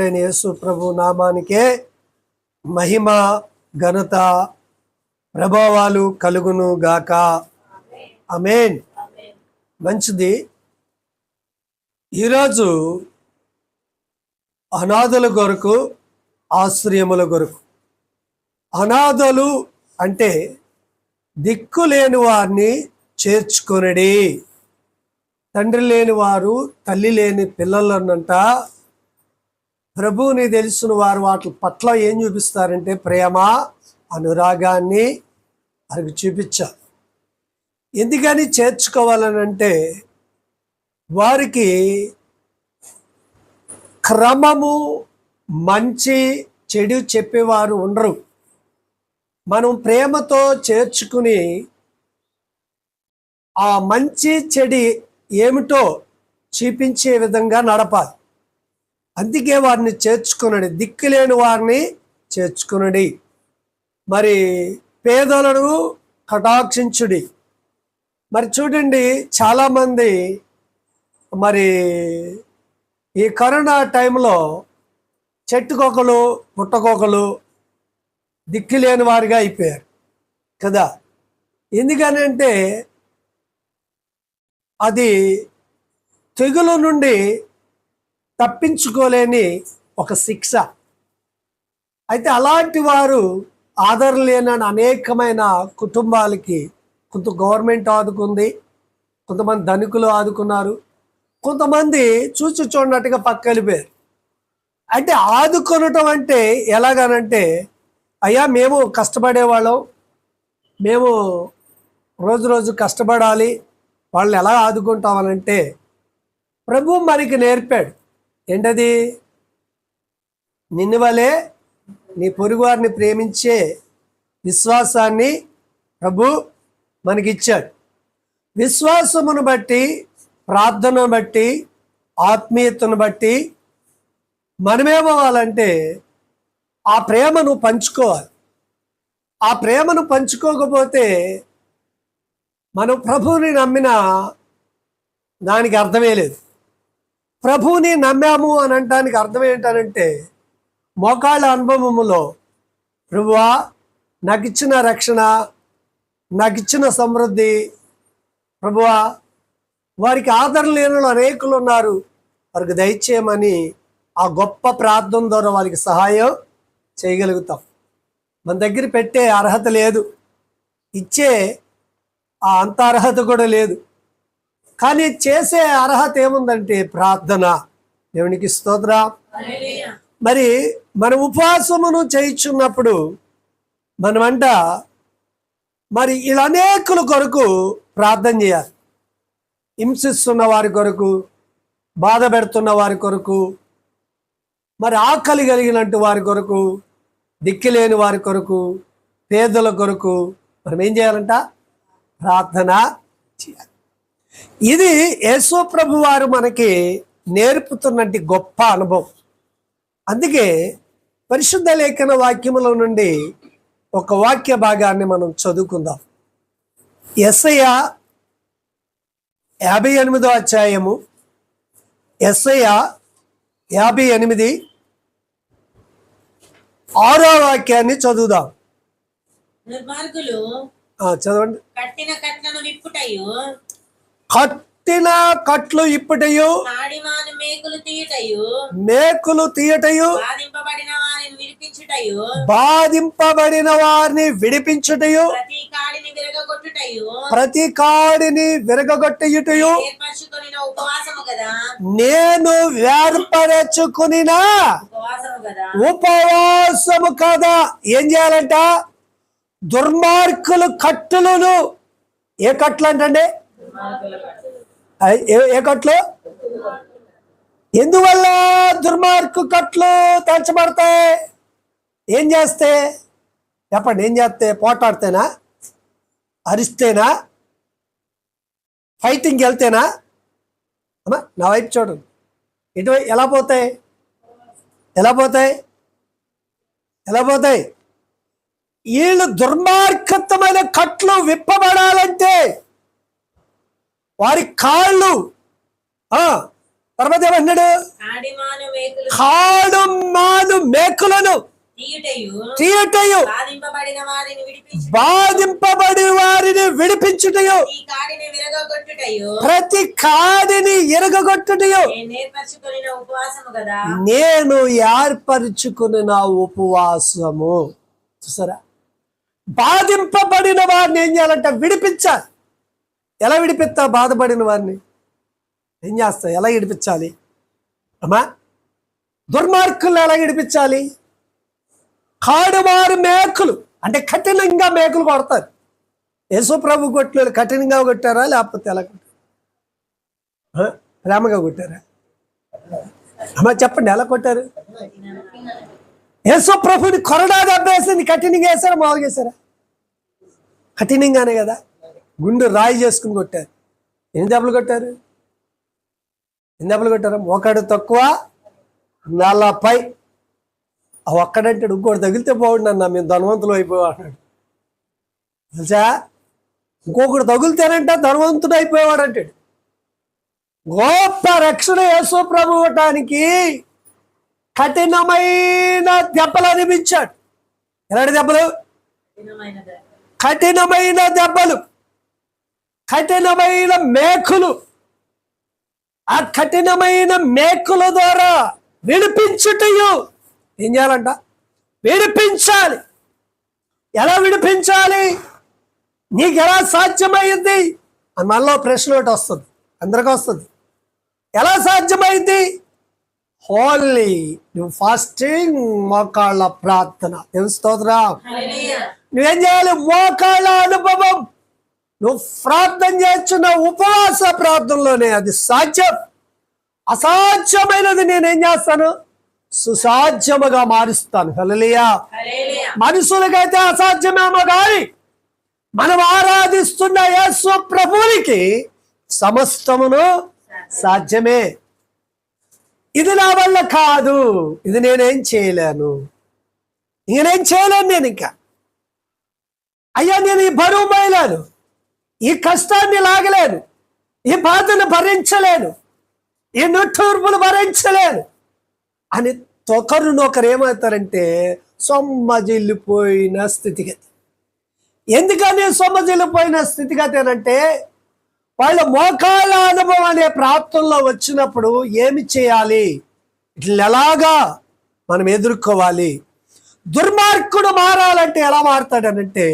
అయిన యేసు ప్రభు నామానికే మహిమ ఘనత ప్రభావాలు కలుగును గాక. అమేన్ మంచిది. ఈరోజు అనాథల కొరకు ఆశ్రయముల కొరకు. అనాథలు అంటే దిక్కు లేని వారిని చేర్చుకొనడి. తండ్రి లేని వారు తల్లి లేని పిల్లలనంట ప్రభువుని తెలిసిన వారు వాటి పట్ల ఏం చూపిస్తారంటే ప్రేమ అనురాగాన్ని వారికి చూపించారు ఎందుకని చేర్చుకోవాలనంటే వారికి క్రమము మంచి చెడు చెప్పేవారు ఉండరు. మనం ప్రేమతో చేర్చుకుని ఆ మంచి చెడి ఏమిటో చూపించే విధంగా నడపాలి. అందుకే వారిని చేర్చుకునడి దిక్కులేని వారిని చేర్చుకునడి. మరి పేదలను కటాక్షించుడి. మరి చూడండి చాలామంది మరి ఈ కరోనా టైంలో చెట్టుకొకలు పుట్టకొకలు దిక్కులేని వారిగా అయిపోయారు కదా. ఎందుకనంటే అది తెగులు నుండి తప్పించుకోలేని ఒక శిక్ష. అయితే అలాంటి వారు ఆధారం అనేకమైన కుటుంబాలకి కొంత గవర్నమెంట్ ఆదుకుంది కొంతమంది ధనికులు ఆదుకున్నారు కొంతమంది చూసి చూడనట్టుగా పక్కలిపోయారు అంటే ఆదుకొనటం అంటే ఎలాగనంటే అయ్యా మేము కష్టపడేవాళ్ళం మేము రోజు రోజు కష్టపడాలి వాళ్ళని ఎలా ఆదుకుంటామనంటే ప్రభు మనకి నేర్పాడు. ఏంటది? నిన్ను వలే నీ పొరుగువారిని ప్రేమించే విశ్వాసాన్ని ప్రభు మనకిచ్చాడు. విశ్వాసమును బట్టి ప్రార్థనను బట్టి ఆత్మీయతను బట్టి మనమేమవ్వాలంటే ఆ ప్రేమను పంచుకోవాలి. ఆ ప్రేమను పంచుకోకపోతే మనం ప్రభువుని నమ్మిన దానికి అర్థమే లేదు. ప్రభువుని నమ్మాము అని అనడానికి అర్థం ఏంటనంటే మోకాళ్ళ అనుభవములో ప్రభువా నాకు ఇచ్చిన రక్షణ నాకు ఇచ్చిన సమృద్ధి ప్రభువా వారికి ఆదరణ లేని అనేకులు ఉన్నారు. వారికి దయచేయమని ఆ గొప్ప ప్రార్థన ద్వారా వారికి సహాయం చేయగలుగుతాం. మన దగ్గర పెట్టే అర్హత లేదు. ఇచ్చే ఆ అంత అర్హత కూడా లేదు. కానీ చేసే అర్హత ఏముందంటే ప్రార్థన. దేవునికి స్తోత్ర. మరి మన ఉపవాసమును చేయించున్నప్పుడు మనమంట మరి ఇలా అనేకుల కొరకు ప్రార్థన చేయాలి. హింసిస్తున్న వారి కొరకు బాధ పెడుతున్న వారి కొరకు మరి ఆకలి కలిగినట్టు వారి కొరకు దిక్కిలేని వారి కొరకు పేదల కొరకు మనం ఏం చేయాలంట? ప్రార్థన చేయాలి. ఇది యేసు ప్రభు వారు మనకి నేర్పుతున్నట్టు గొప్ప అనుభవం. అందుకే పరిశుద్ధ లేఖన వాక్యముల నుండి ఒక వాక్య భాగాన్ని మనం చదువుకుందాం. ఎస్ఐ యాభై ఎనిమిదో అధ్యాయము. ఎస్ఐ యాభై ఎనిమిది ఆరో వాక్యాన్ని చదువుదాం. చదవండి. కట్టిన కట్లను విప్పుటయు కట్టిన కట్లు ఇప్పటయు మేకులు తీయుటయు బాధింపబడిన వారిని విడిపించుటయు ప్రతి కాడిని కదా నేను వేర్పరచుకునిన ఉపవాసము కదా. ఏం చేయాలంట? దుర్మార్గులు కట్టులను ఏ కట్లు అంటండి ఏ- కట్లు? ఎందువల్ల దుర్మార్గు కట్లు తెంచబడతాయి? ఏం చేస్తే? చెప్పండి ఏం చేస్తే? పోటాడితేనా అరిస్తేనా? ఫైటింగ్కి వెళ్తేనా? అమ్మా నా వైపు చూడండి. ఇటు ఎలా పోతాయి? ఎలా పోతాయి? ఎలా పోతాయి? వీళ్ళు దుర్మార్గతమైన కట్లు విప్పబడాలంటే వారి కాళ్ళు. ఆ, తర్వాత మేకులు. కాడు మాను మేకులను తీయుటయు. బాధింపబడి వారిని విడిపించుటయు. ప్రతి కాడిని కదా? నేను ఏర్పరచుకుని నా ఉపవాసము. చూసారా? బాధింపబడిన వారిని ఏం చేయాలంటే? విడిపించాలి. ఎలా విడిపిస్తా బాధపడిన వారిని? ఏం చేస్తా ఎలా విడిపించాలి? అమ్మా దుర్మార్గులను ఎలా విడిపించాలి? కాడువారు మేకులు అంటే కఠినంగా మేకులు కొడతారు. యేసు ప్రభు కొట్టిన కఠినంగా కొట్టారా? లేకపోతే ఎలా కొట్టారు? ప్రేమగా కొట్టారా? అమ్మా చెప్పండి ఎలా కొట్టారు? యేసు కొరడా కొరడా దెబ్బేసింది కఠినంగా వేసారా మామూలుగా వేసారా కఠినంగానే కదా? గుండు రాయి చేసుకుని కొట్టారు. ఎన్ని దెబ్బలు కొట్టారు? ఎన్ని దెబ్బలు కొట్టారు? ఒకడు తక్కువ నలభై. ఆ ఒక్కడంటాడు ఇంకోటి తగిలితే బాగుండు అన్న మేము ధనవంతులు అయిపోయాం అన్నాడు. తెలుసా? ఇంకొకడు తగులుతేనంట ధనవంతుడు అయిపోయేవాడు అంటాడు. గొప్ప రక్షణ యేసు ప్రభు ఇవ్వటానికి కఠినమైన దెబ్బలు అనిపించాడు. ఎలాంటి దెబ్బలు. కఠినమైన దెబ్బలు. కఠినమైన మేకులు. ఆ కఠినమైన మేకుల ద్వారా విడిపించుటయు. ఏం చేయాలంట? విడిపించాలి. ఎలా విడిపించాలి? నీకు ఎలా సాధ్యమైంది? అని మనలో ప్రశ్న ఒకటి వస్తుంది. అందరికీ వస్తుంది. ఎలా సాధ్యమైంది? హోల్లీ. నువ్వు ఫాస్టింగ్ మోకాళ్ళ ప్రార్థన. హల్లెలూయా. నువ్వేం చేయాలి? మోకాళ్ళ అనుభవం. నువ్వు ప్రార్థన చేస్తున్న ఉపవాస ప్రార్థనలోనే అది సాధ్యం. అసాధ్యమైనది నేనేం చేస్తాను? సుసాధ్యముగా మారుస్తాను. హల్లెలూయా. మనుషులకైతే అసాధ్యమేమో కానీ మనం ఆరాధిస్తున్న యేసు ప్రభువునికి సమస్తమును సాధ్యమే. ఇది నా వల్ల కాదు. ఇది నేనేం చేయలేను. ఇంక నేను చేయలేను నేను ఇంకా. అయ్యా నేను ఈ బరువు మోయలేను ఈ కష్టాన్ని లాగలేను ఈ బాధను భరించలేను ఈ నిట్టూర్పులు భరించలేను అని ఒకరు నొకరు ఏమవుతారంటే సొమ్మజిల్లిపోయిన స్థితిగతి ఎందుకని సొమ్మజిల్లిపోయిన స్థితిగతి అంటే వాళ్ళ మోకాల అనుభవం అనే ప్రాప్తంలో వచ్చినప్పుడు ఏమి చేయాలి? ఇట్లా ఎలాగా మనం ఎదుర్కోవాలి? దుర్మార్గుడు మారాలంటే ఎలా మారతాడనంటే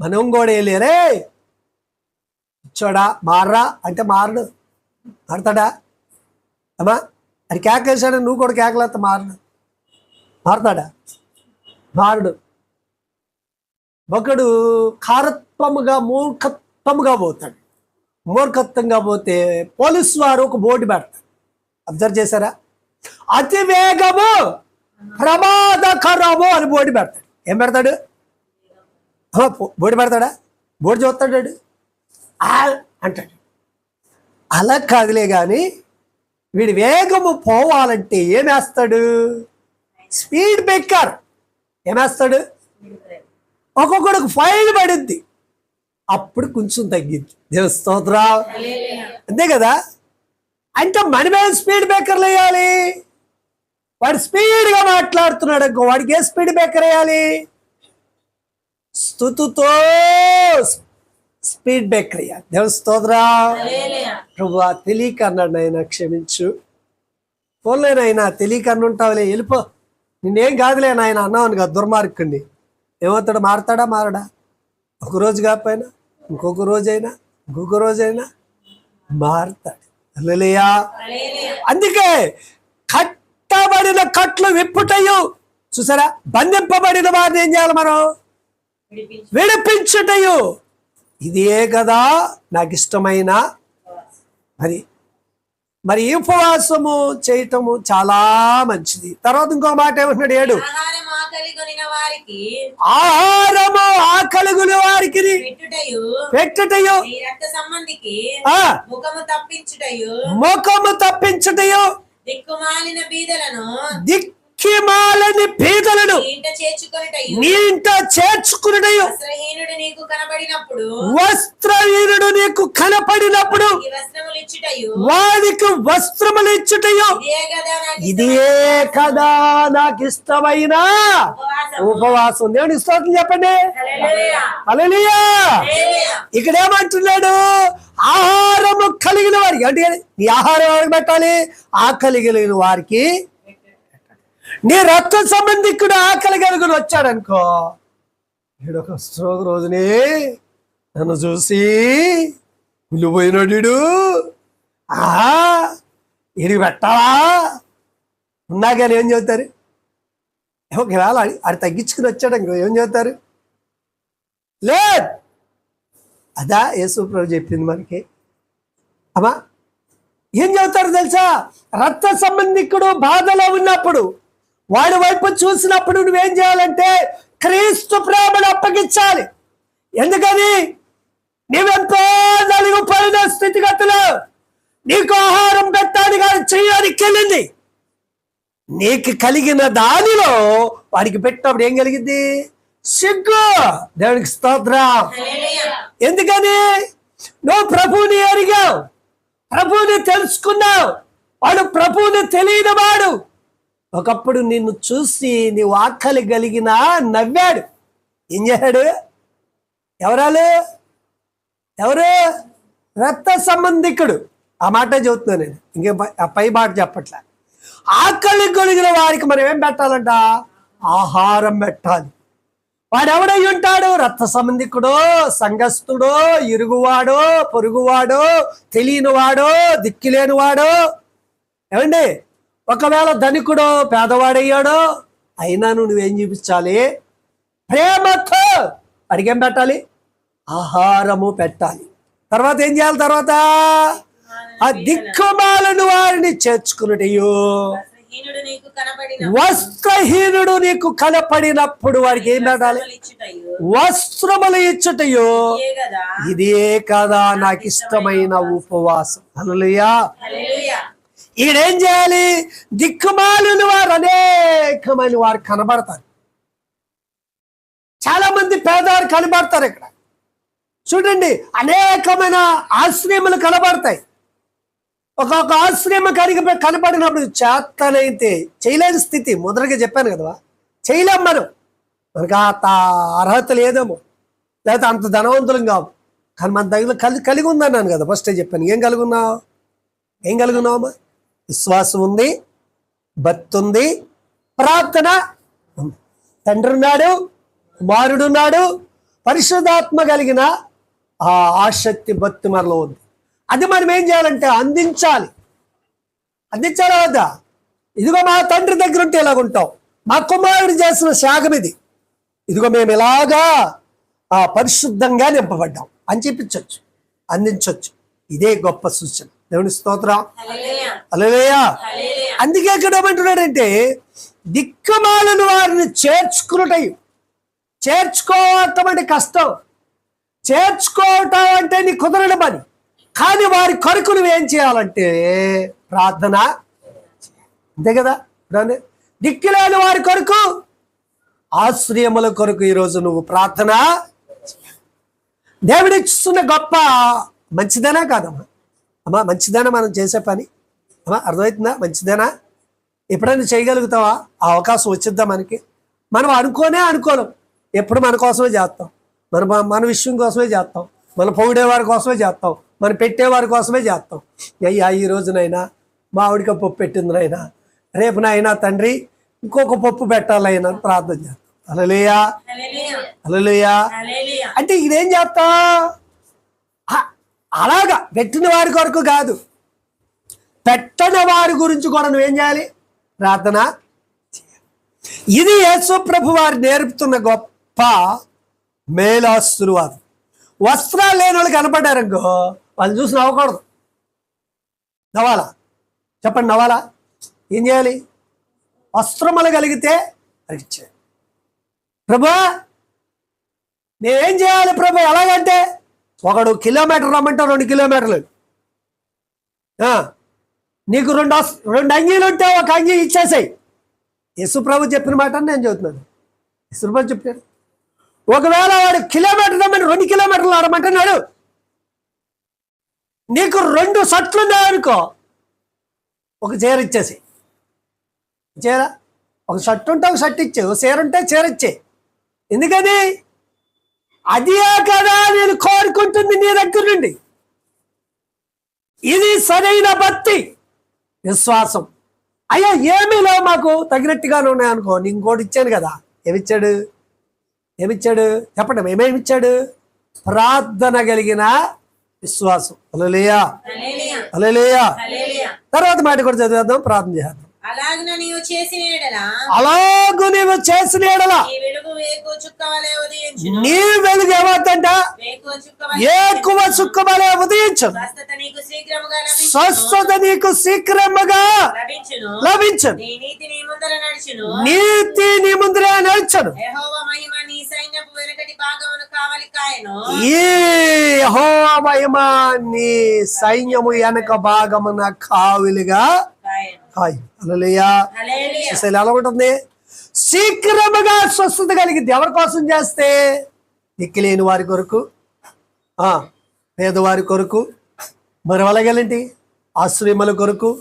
మనం కూడా లేరే ఇచ్చోడా? మారరా? అంటే మారడు. మారతాడా? అమ్మా అది కేకేసాడు నువ్వు కూడా కేకలేస్తా మారడు. మారతాడా? మారడు. ఒకడు కారత్వముగా మూర్ఖత్వముగా పోతాడు. మూర్ఖత్వంగా పోతే పోలీసు వారు ఒక బోర్డు పెడతారు. అబ్జర్వ్ చేశారా? అతి వేగము ప్రమాదకరము అని బోర్డు పెడతాడు. ఏం పెడతాడు? బోటి బోర్డు పెడతాడా? బోర్డు చూస్తాడు అంటాడు. అలా కాదులే కానీ వీడి వేగము పోవాలంటే ఏమేస్తాడు? Speed breaker. ఏమేస్తాడు? ఒక్కొక్కడికి ఫైల్ పడింది అప్పుడు కొంచెం తగ్గింది దేవ స్తోత్రం. అంతే కదా? అంటే మీద స్పీడ్ బ్రేకర్లు వేయాలి. వాడు స్పీడ్గా మాట్లాడుతున్నాడు ఇంకో వాడికి ఏ స్పీడ్ బ్రేకర్ వేయాలి? స్థుతుతో స్పీడ్ బ్రేకర్ వేయాలి దేవ స్తోత్రం. ప్రభు తెలియక అన్నాడు నాయన క్షమించు. ఫోన్లే నాయన తెలియక అన్నుంటావులే వెళ్ళిపో. నిన్నేం కాదులే నాయన అన్నావు కదా దుర్మార్గుడిని ఏమవుతాడు మారతాడా మారడా? ఒక రోజు కాకపోయినా ఇంకొక రోజైనా ఇంకొక రోజైనా మారతాడు. హల్లెలూయా. అందుకే కట్టబడిన కట్లు విప్పుటయు చూసారా? బంధింపబడిన వారిని ఏం చేయాలి మనం? విడిపించు. విడిపించుటయు. ఇదే కదా నాకు ఇష్టమైన మరి. మరి ఉపవాసము చేయటము చాలా మంచిది. తర్వాత ఇంకో మాట ఏమంటున్నాడు ఏడు? ఆహారము ఆకలిగుల వారికి పెట్టుటయు. ముఖము తప్పించుటయు. దిక్కుమాలిన బీదలను దిక్కిమాలని పీదలను నీ ఇంట చేర్చుకొనుటయు. వస్త్రహీనుడు నీకు కనబడినప్పుడు. వస్త్రహీనుడు నీకు కనపడినప్పుడు ఈ వస్త్రములు ఇచ్చుటయు. ఇదే కదా నాకు ఇష్టమైన ఉపవాసం. దేవుని స్తోత్రం చెప్పండి. హల్లెలూయా. హల్లెలూయా. హల్లెలూయా. ఇక్కడ ఏమంటున్నాడు ఆహారము కలిగిన వారికి. అంటే నీ ఆహారం ఎవరికి పెట్టాలి? ఆకలి కలిగిన వారికి నీ రక్త సంబంధికుడు ఆకలి కలిగిన వచ్చాడనుకో. వీడు ఒక స్ట్రోక్ రోజునే నన్ను చూసి ఉల్లిపోయినాడు ఆహా ఇరిగి పెట్టావా? ఉన్నా కానీ ఏం చెబుతారు ఒకవేళ అది తగ్గించుకుని వచ్చాడు ఇంకో ఏం చెబుతారు లేదు. అదా యేసుప్రభు చెప్పింది మనకి. అమ్మా ఏం చెబుతారు తెలుసా? రక్త సంబంధికుడు బాధలో ఉన్నప్పుడు వాడి వైపు చూసినప్పుడు నువ్వేం చేయాలంటే క్రీస్తు ప్రేమను అప్పగించాలి. ఎందుకని? నీవెంతో నలిగిపోయిన స్థితిగతులు నీకు ఆహారం పెట్టాలి కానీ చేయడానికి వెళ్ళింది. నీకు కలిగిన దానిలో వాడికి పెట్టినప్పుడు ఏం కలిగింది? సిగ్గు. దేవునికి స్తోత్రం. ఎందుకని? నువ్వు ప్రభువుని అడిగావు. ప్రభువుని తెలుసుకున్నావు. వాడు ప్రభువుని తెలియని వాడు. ఒకప్పుడు నిన్ను చూసి నీ ఆకలి కలిగిన నవ్వాడు. ఏం చేశాడు? ఎవరాలు? ఎవరు? రక్త సంబంధికుడు. ఆ మాట చెబుతున్నాను నేను. ఇంకే పై- ఆ పై మాట చెప్పట్లే. ఆకలి కలిగిన వారికి మనం ఏం పెట్టాలంట? ఆహారం పెట్టాలి. వాడు ఎవడై ఉంటాడు? రక్త సంబంధికుడో సంఘస్థుడో ఇరుగువాడో పొరుగువాడో తెలియనివాడో దిక్కిలేనివాడో ఏమండి? ఒకవేళ ధనికుడో పేదవాడయ్యాడో అయినా నువ్వేం చూపించాలి? ప్రేమతో అడిగేం పెట్టాలి? ఆహారము పెట్టాలి. తర్వాత ఏం చేయాలి తర్వాత? ఆ దిక్కుమాలను వారిని చేర్చుకున్నటయో. వస్త్రహీనుడు నీకు కనపడినప్పుడు. వాడికి ఏం పెట్టాలి? వస్త్రములు ఇచ్చుటయు ఇదే కదా. నాకు ఇష్టమైన ఉపవాసం. హల్లెలూయా. ఈడేం చేయాలి? దిక్కుమాలిన వారు అనేకమైన వారు కనబడతారు. చాలా మంది పేదవారు కనబడతారు ఇక్కడ. చూడండి అనేకమైన ఆశ్రయములు కనబడతాయి. ఒక్కొక్క ఆశ్రయం కనిప కనపడినప్పుడు చేతనైతే చేయలేని స్థితి. మొదటగా చెప్పాను కదా చేయలేం మనం. మనకు అర్హత లేదేమో. లేకపోతే అంత ధనవంతులం కావు. కానీ మన దగ్గర కలి కలిగి ఉందన్నాను కదా ఫస్టే చెప్పాను. ఏం కలిగి ఉన్నావు? ఏం కలిగి ఉన్నావు విశ్వాసం ఉంది భక్తి ఉంది ప్రార్థన ఉంది. తండ్రి ఉన్నాడు కుమారుడు ఉన్నాడు పరిశుద్ధాత్మ కలిగిన ఆ ఆసక్తి భక్తి మనలో ఉంది. అది మనం ఏం చేయాలంటే అందించాలి. అందించాలా వద్దా? ఇదిగో మా తండ్రి దగ్గర ఉంటే ఇలాగ ఉంటాం మా కుమారుడు చేసిన శాగం ఇది. ఇదిగో మేము ఇలాగా ఆ పరిశుద్ధంగా నింపబడ్డాం అని చెప్పించవచ్చు అందించవచ్చు ఇదే గొప్ప సూచన. దేవుని స్తోత్రం. అలలేయా. అందుకే ఇక్కడ ఏమంటున్నాడంటే దిక్కమాలను వారిని చేర్చుకున్నటయు చేర్చుకోవటం అంటే కష్టం. చేర్చుకోవటం అంటే నీ కుదరని పని. కానీ వారి కొరకు నువ్వేం చేయాలంటే ప్రార్థన. అంతే కదా? దిక్కులేని వారి కొరకు ఆశ్రయముల కొరకు ఈరోజు నువ్వు ప్రార్థన. దేవుడు ఇస్తున్న గొప్ప మంచిదనా కాదమ్మా? అమ్మా మంచిదనా మనం చేసే పని. అమ్మా అర్థమవుతుందా? మంచిదేనా? ఎప్పుడైనా చేయగలుగుతావా? ఆ అవకాశం వచ్చిద్దా మనకి? మనం అనుకోనే అనుకోలేం. ఎప్పుడు మన కోసమే చేస్తాం. మన మన విషయం కోసమే చేస్తాం. మన పొగిడేవారి కోసమే చేస్తాం. మనం పెట్టేవారి కోసమే చేస్తాం. అయ్యా ఈ రోజునైనా మా ఆవిడకి పప్పు పెట్టిందినైనా రేపు నాయనా తండ్రి ఇంకొక పప్పు పెట్టాలైనా ప్రార్థన చేస్తాం. అలలేయా. అలలేయా. అంటే ఇదేం చేస్తా? అలాగా పెట్టిన వారి కొరకు కాదు. పెట్టని వారి గురించి కూడా నువ్వేం చేయాలి? ప్రార్థన ఇది యేసుప్రభు వారు నేర్పుతున్న గొప్ప మేలాస్తులు వస్త్రాలు లేని వాళ్ళు కనపడ్డారనుకో వాళ్ళు చూసి నవ్వకూడదు. నవ్వాలా? చెప్పండి నవ్వాలా? ఏం చేయాలి? వస్త్రములు కలిగితే అది ప్రభా నేనేం చేయాలి ప్రభు? ఎలాగంటే ఒకడు కిలోమీటర్ రమ్మంటే రెండు కిలోమీటర్లు. నీకు రెండు రెండు అంగీలు ఉంటే ఒక అంగీ ఇచ్చేసాయి. యేసుప్రభు చెప్పిన మాట నేను చెబుతున్నాను. యశుప్రభు చెప్పాడు. ఒకవేళ వాడు కిలోమీటర్ రమ్మని రెండు కిలోమీటర్లు ఆడమంటున్నాడు నీకు రెండు షర్ట్లు ఉన్నాయనుకో ఒక చీర ఇచ్చేసి చీర? ఒక షర్ట్ ఉంటే ఒక షర్ట్ ఇచ్చే ఒక చీర ఉంటే చీర ఇచ్చే ఎందుకని? అదే కదా నేను కోరుకుంటుంది నీ దగ్గర నుండి. ఇది సరైన భక్తి విశ్వాసం. అయ్యా ఏమీ లేవు మాకు తగినట్టుగానే ఉన్నాయనుకో నేను ఇంకోటి ఇచ్చాను కదా. ఏమిచ్చాడు? ఏమిచ్చాడు? చెప్పండి ఏమేమి ఇచ్చాడు ప్రార్థన కలిగిన విశ్వాసం. అలలేయా అలలేయా తర్వాత మాట కూడా చదివేద్దాం ప్రార్థన చేద్దాం. అలాగున నీవు చేసిన ఎడల అలాగూ నీవు చేసిన ఎడల నీ వెలుగు ఏమవుతుంట? ఎక్కువ సుఖమలే ఉదయించు స్వస్థత నీకు శీఘ్రముగా నీ నీతి నీ ముందర నడుచును. ఈ మహిమ నీ సైన్యము వెనక భాగమున కావిలిగా హాయ్. అలలియా హల్లెలూయా. అసలు ఎలా ఉంటుంది? శీఘ్రముగా స్వస్థత కలిగింది. ఎవరి కోసం చేస్తే? దిక్కులేని వారి కొరకు. ఆ పేదవారి కొరకు. మరి అలాగేంటి ఆశ్రయముల కొరకు.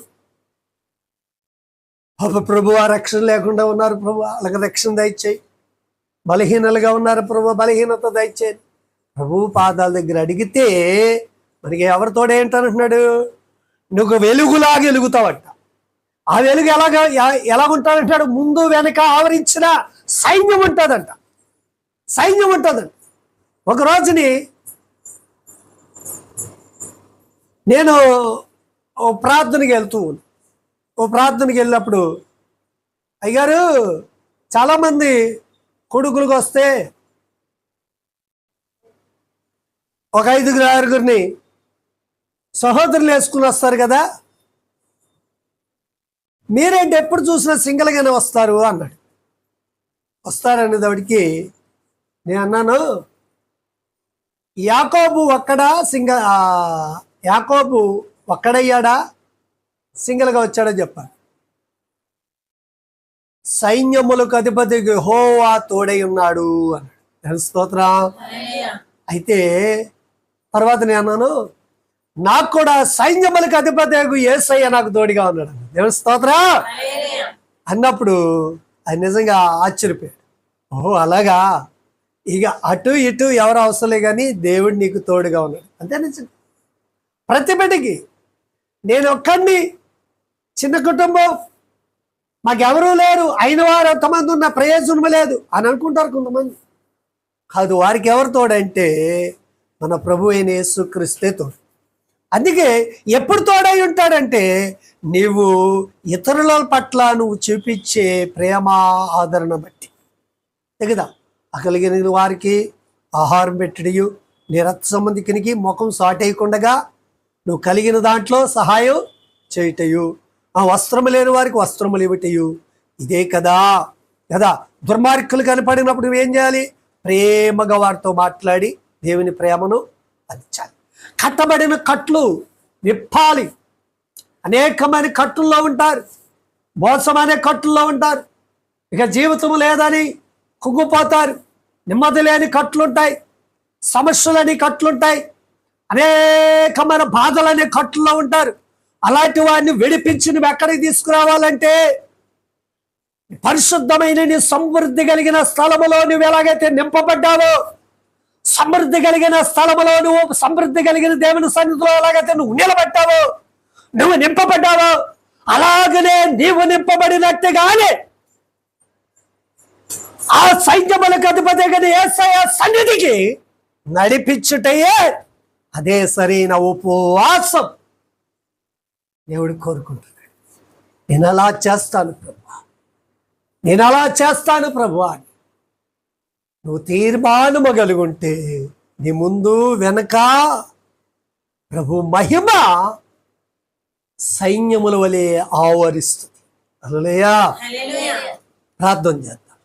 పాప ప్రభు ఆ రక్షణ లేకుండా ఉన్నారు ప్రభు. వాళ్ళకి రక్షణ దయచేయి. బలహీనలుగా ఉన్నారు ప్రభు. బలహీనత దయచేయి. ప్రభు పాదాల దగ్గర అడిగితే మనకి ఎవరి తోడేంటంటున్నాడు నువ్వు వెలుగులాగా వెలుగుతావట. ఆ వెలుగు ఎలాగా ఎ- ఎలా ఉంటాడంటాడు ముందు వెనక ఆవరించిన సైన్యం ఉంటుందంట. సైన్యం ఉంటుందంట. ఒక రోజుని నేను ఓ ప్రార్థనకి వెళ్తూ ఓ ప్రార్థనకి వెళ్ళినప్పుడు అయ్యారు చాలామంది కొడుకులకు వస్తే ఒక ఐదుగురు ఆరుగురిని సహోదరులు వేసుకుని వస్తారు కదా? మీరేంటి ఎప్పుడు చూసినా సింగిల్గానే వస్తారు అన్నాడు. వస్తారనేదాడికి నేను అన్నాను యాకోబు ఒక్కడా సింగ యాకోబు ఒక్కడయ్యాడా? సింగిల్గా వచ్చాడో చెప్పాడు సైన్యములకు అధిపతి హోవా తోడై ఉన్నాడు అన్నాడు. దాని స్తోత్రం. అయితే తర్వాత నేను అన్నాను నాకు కూడా సైన్యములకు అధిపతి ఏసయ్య నాకు తోడిగా ఉన్నాడు దేవుని స్తోత్రం. అన్నప్పుడు ఆయన నిజంగా ఆశ్చర్యపోయాడు. ఓహో అలాగా? ఇక అటు ఇటు ఎవరు అవసరం కానీ దేవుడు నీకు తోడుగా ఉన్నాడు. అంతే నిజం. ప్రతి బిడ్డకి నేను ఒక్కడిని చిన్న కుటుంబం మాకెవరూ లేరు అయిన వారు ఎంతమంది ఉన్న ప్రయోజనం లేదు అని అనుకుంటారు కొంతమంది. కాదు వారికి ఎవరు తోడంటే మన ప్రభు అయిన యేసుక్రీస్తే తోడు. అందుకే ఎప్పుడు తోడై ఉంటాడంటే నీవు ఇతరుల పట్ల నువ్వు చూపించే ప్రేమ ఆదరణ బట్టి. తెగదా? అకలిగిన వారికి ఆహారం పెట్టడియు నీ రక్త సంబంధికునికి ముఖం సాటేయకుండగా నువ్వు కలిగిన దాంట్లో సహాయం చేయటయు ఆ వస్త్రము లేని వారికి వస్త్రములు ఇవ్వటయు. ఇదే కదా? కదా? దుర్మార్గులు కనపడినప్పుడు నువ్వేం చేయాలి? ప్రేమగా వారితో మాట్లాడి దేవుని ప్రేమను అందించాలి. కట్టబడిన కట్లు విప్పాలి. అనేకమైన కట్టుల్లో ఉంటారు. మోసం అనే కట్టుల్లో ఉంటారు. ఇక జీవితం లేదని కుంగిపోతారు. నెమ్మది లేని కట్లుంటాయి. సమస్యలని కట్లుంటాయి. అనేకమైన బాధలనే కట్టుల్లో ఉంటారు. అలాంటి వారిని విడిపించి నువ్వు ఎక్కడికి తీసుకురావాలంటే పరిశుద్ధమైన నీ సమృద్ధి కలిగిన స్థలములో నువ్వు ఎలాగైతే నింపబడ్డావో సమృద్ధి కలిగిన స్థలములో నువ్వు సమృద్ధి కలిగిన దేవుని సన్నిధిలో అలాగైతే నువ్వు నిలబడ్డావో నువ్వు నింపబడ్డావు అలాగనే నీవు నింపబడినట్టుగానే ఆ సైన్యములకు అధిపతి గని సన్నిధికి నడిపించుటయే అదే సరైన ఉపవాసం. దేవుడు కోరుకుంటున్నాడు. నేను అలా చేస్తాను ప్రభు. నేను అలా చేస్తాను ప్రభు అని. నువ్వు తీర్మానము కలిగి ఉంటే నీ ముందు వెనక ప్రభు మహిమ సైన్యముల వలె ఆవరిస్తుంది. అలలేయా ప్రార్థన చేద్దాం.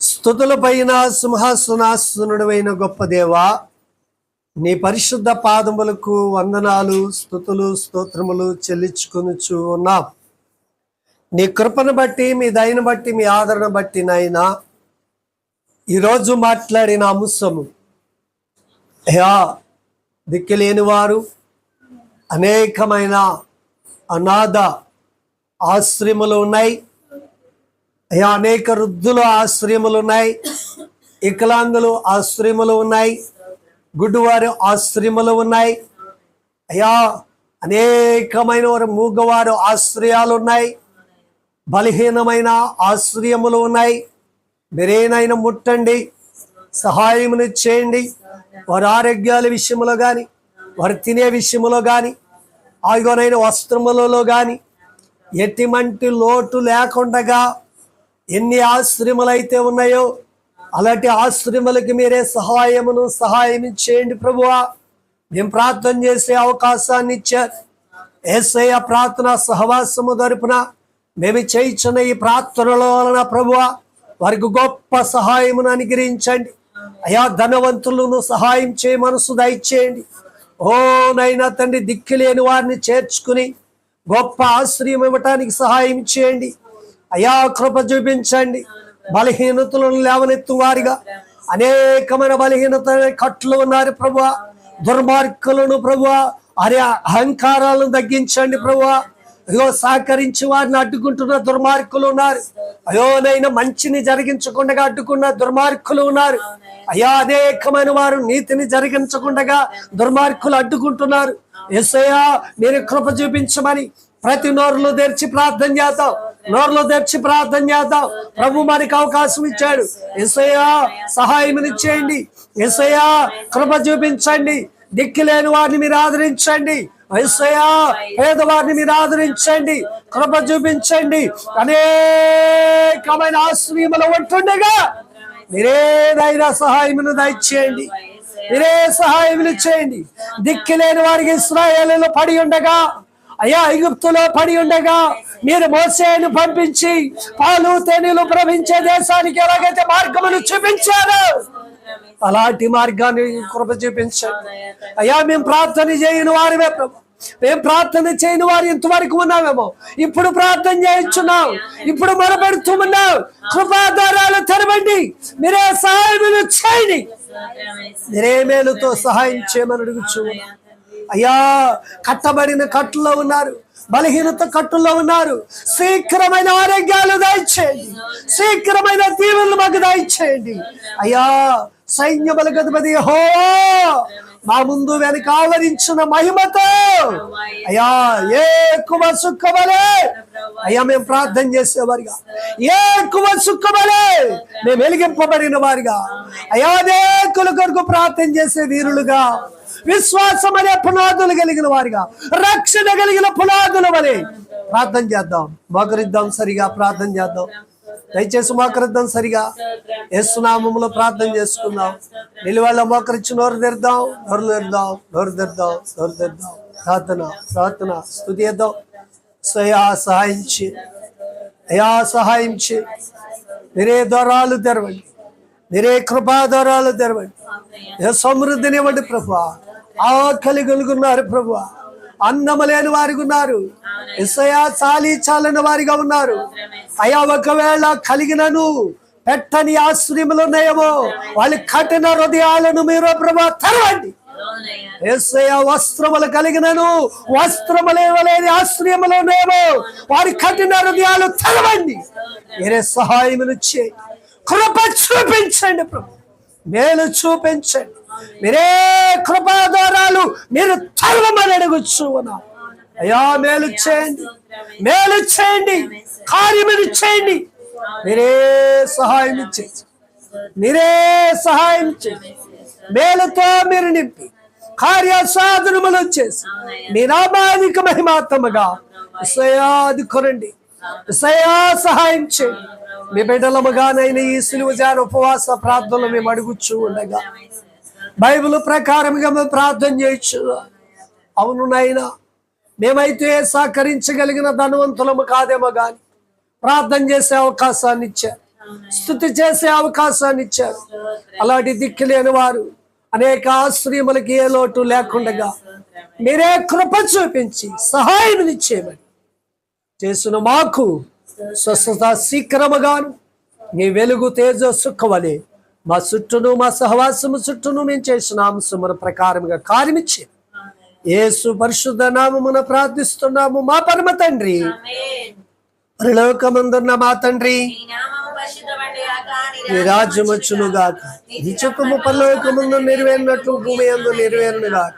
స్థుతుల పైన సింహాసనాసనుడైన గొప్ప దేవా నీ పరిశుద్ధ పాదములకు వందనాలు స్థుతులు స్తోత్రములు చెల్లించుకొనుచు ఉన్నాం. నీ కృపను బట్టి మీ దయను బట్టి మీ ఆదరణ బట్టి నాయనా ఈరోజు మాట్లాడిన అంశము యా దిక్కులేని వారు అనేకమైన అనాథ ఆశ్రయములు ఉన్నాయి. అయ్యా అనేక వృద్ధుల ఆశ్రయములు ఉన్నాయి. వికలాంగులు ఆశ్రయములు ఉన్నాయి. గుడ్డువారి ఆశ్రయములు ఉన్నాయి. అయ్యా అనేకమైన వారు మూగవారు ఆశ్రయాలు ఉన్నాయి. బలహీనమైన ఆశ్రయములు ఉన్నాయి. మీరేనైనా ముట్టండి సహాయమును చేయండి. వారి ఆరోగ్యాల విషయంలో కానీ వారు తినే విషయంలో కానీ ఆయుగోనైన వస్త్రములలో కానీ ఎటువంటి లోటు లేకుండగా ఎన్ని ఆశ్రమలైతే అయితే ఉన్నాయో అలాంటి ఆశ్రమలకి మీరే సహాయమును సహాయం చేయండి ప్రభువా. మేము ప్రార్థన చేసే అవకాశాన్ని ఇచ్చారు. ఏసయ ప్రార్థన సహవాసము తరపున మేము చేయించిన ఈ ప్రార్థనల వలన ప్రభువ వారికి గొప్ప సహాయమును అనుగ్రహించండి. అయా ధనవంతులను సహాయం చేయ మనసు దయచేయండి. ఓ నైనా తండ్రి దిక్కులేని వారిని చేర్చుకుని గొప్ప ఆశ్రయం ఇవ్వటానికి సహాయం చేయండి. అయా కృప చూపించండి. బలహీనతలను లేవనెత్తు వారిగా. అనేకమైన బలహీనత కట్లు ఉన్నారు ప్రభు దుర్మార్గులను ప్రభు అరే అహంకారాలను తగ్గించండి ప్రభు అయ్యో సహకరించి వారిని అడ్డుకుంటున్న దుర్మార్గులు ఉన్నారు. అయోనైనా మంచిని జరిగించకుండా అడ్డుకున్న దుర్మార్గులు ఉన్నారు. అయ్యా అనేకమైన వారు నీతిని జరిగించకుండా దుర్మార్గులు అడ్డుకుంటున్నారు. ఎస్ఐయా మీరు కృప చూపించమని ప్రతి నోరులో తెరిచి ప్రార్థన చేద్దాం. నోరులో తెరిచి ప్రార్థన చేద్దాం. ప్రభు మనకి అవకాశం ఇచ్చాడు. ఎస్ఐయా సహాయం చేయండి ఎస్ఐయా కృప చూపించండి. దిక్కులేని వారిని మీరు ఆదరించండి. ఐసయా పేదవారిని మీరు ఆదరించండి కృప చూపించండి. అనేకమైన ఆశ్రయములు ఉంటుండగా మీరేదైనా సహాయమును దయచేయండి. మీరే సహాయములు చేయండి. దిక్కులేని వారికి ఇస్రాయేలులో పడి ఉండగా అయ్యా ఐగుప్తులో పడి ఉండగా మీరు మోసేను పంపించి పాలు తేనెలు ప్రవహించే దేశానికి ఎలాగైతే మార్గమును చూపించారు అలాంటి మార్గాన్ని కృప చూపించండి అయ్యా మేము ప్రార్థన చేయని వారిమే ప్రభు. మేము ప్రార్థన చేయని వారు ఇంతవరకు ఉన్నామేమో. ఇప్పుడు ప్రార్థన చేయించున్నాం. ఇప్పుడు మొరపెడుతున్నాం. కృపాధారాలు తెరవండి. మీరే సహాయం చేయండి. మీరే మేలుతో సహాయం చేయమని అడుగుచు అయ్యా కట్టబడిన కట్టులో ఉన్నారు. బలహీనత కట్టుల్లో ఉన్నారు. శీఘ్రమైన ఆరోగ్యాలు దయచేయండి. శీఘ్రమైన దీవులు మాకు దయచేయండి. అయ్యా సైన్య బలగధిపతి హో మా ముందు వెనక ఆవరించిన మహిమతో అయ్యా ఏ కుమ సుఖమలే? అయ్యా మేము ప్రార్థన చేసేవారుగా. ఏ కుమ సుఖమలే? మేము వెలిగింపబడిన వారిగా. అయ్యా అనేకుల కొరకు ప్రార్థన చేసే వీరులుగా. విశ్వాసం అనే పునాదులు కలిగిన వారిగా రక్షణ కలిగిన పునాదుల వలె ప్రార్థన చేద్దాం. మోకరిద్దాం సరిగా ప్రార్థన చేద్దాం. దయచేసి మోకరిద్దాం సరిగా. యేసునామములో ప్రార్థన చేసుకుందాం. నిలువాళ్ళ మోకరించి నోరు తెరుద్దాం. నోరు తెరుద్దాం. నోరు తెరుద్దాం. నోరు తెరుద్దాం. ప్రార్థన ప్రార్థన. స్థుతి చేద్దాం. సయా సహాయించి అయా సహాయించి మీరే ద్వారాలు తెరవండి. మీరే కృపా ద్వారాలు తెరవండి. ఏ సమృద్ధినివ్వండి ప్రభా. ఆకలి కలుగున్నారు ప్రభు అన్నము లేని వారికి ఉన్నారు ఇసయా చాలి చాలని వారిగా ఉన్నారు. అయా ఒకవేళ కలిగినను పెట్టని ఆశ్రయములు ఉన్నాయేమో వాళ్ళ కఠిన హృదయాలను మీరు ప్రభా తెరవండి. వస్త్రములు కలిగినను వస్త్రములేవలేని ఆశ్రయములు ఉన్నాయేమో వారి కఠిన హృదయాలు తెరవండి. మీరే సహాయములు చేయి కృప చూపించండి ప్రభు. మేలు చూపించండి. మీరే కృపాధారాలు మీరు చదవమని అడగచ్చు అన్నా అయ్యా మేలు చేయండి. మేలు చేయండి. కార్యములు చేయండి. మీరే సహాయం ఇచ్చేసి మీరే సహాయం చేసి మేలుతో మీరు నింపి. కార్య సాధనములు చేసి. మీ నామాధిక మహిమాత్మగా విషయాధికురండి విషయా సహాయం చేయండి. మీ బిడ్డలముగానైనా ఈ సులువు జాన ఉపవాస ప్రార్థనలు మేము అడుగుచూ ఉండగా. బైబిల్ ప్రకారంగా మేము ప్రార్థన చేయొచ్చు అవును నాయనా. మేమైతే సహకరించగలిగిన ధనవంతులము కాదేమో కానీ ప్రార్థన చేసే అవకాశాన్ని ఇచ్చారు. స్థుతి చేసే అవకాశాన్ని ఇచ్చారు. అలాంటి దిక్కులేని వారు అనేక ఆశ్రయములకి ఏ లోటు లేకుండగా మీరే కృప చూపించి సహాయం ఇచ్చేయమని చేసిన మాకు స్వస్థత శీఘ్రముగాను నీ వెలుగు తేజ సుఖవలే మా చుట్టూను మా సహవాసము చుట్టూను మేము చేసినాము. సుమర ప్రకారముగా కార్యమిచ్చి యేసు పరిశుద్ధ నామమున ప్రార్థిస్తున్నాము మా పరమ తండ్రి. పరిలోకమందున్న మా తండ్రి. నీ నామము పరిశుద్ధపడుగాక, నీ రాజ్యం వచ్చును గాక. నీ చిత్తము పరలోకమందు నెరవేరినట్లు భూమి అందు నెరవేరును గాక.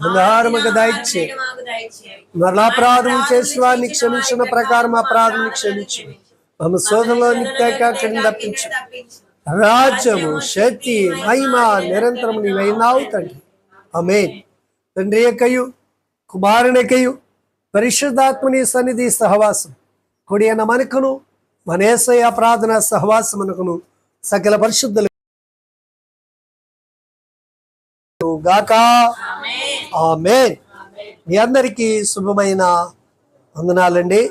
ఆహారముగా దయచే. నేడు మాకు దయచేయండి. మరలా అపరాధం చేసిన వారిని క్షమించిన ప్రకారం అపరాధం క్షమించు. మమ్మ సోదరులో నిత్యకాకడిని తప్పించు. తప్పించు. రాజ్యము శక్తి మహిమ నిరంతరం నీవైనావు తండ్రి ఆమె తండ్రి యొక్కయు కుమారునికయు పరిశుద్ధాత్మని సన్నిధి సహవాసం. కొడి అన్న మనకును మనేసయ ప్రార్థన సహవాసమునకును సకల పరిశుద్ధులు గాక. ఆమెన్. మీ అందరికీ శుభమైన వందనాలండి.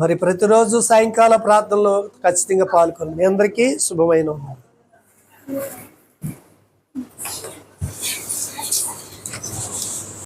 మరి ప్రతిరోజు సాయంకాల ప్రార్థనలో ఖచ్చితంగా పాల్గొనండి. మీ అందరికీ శుభమైన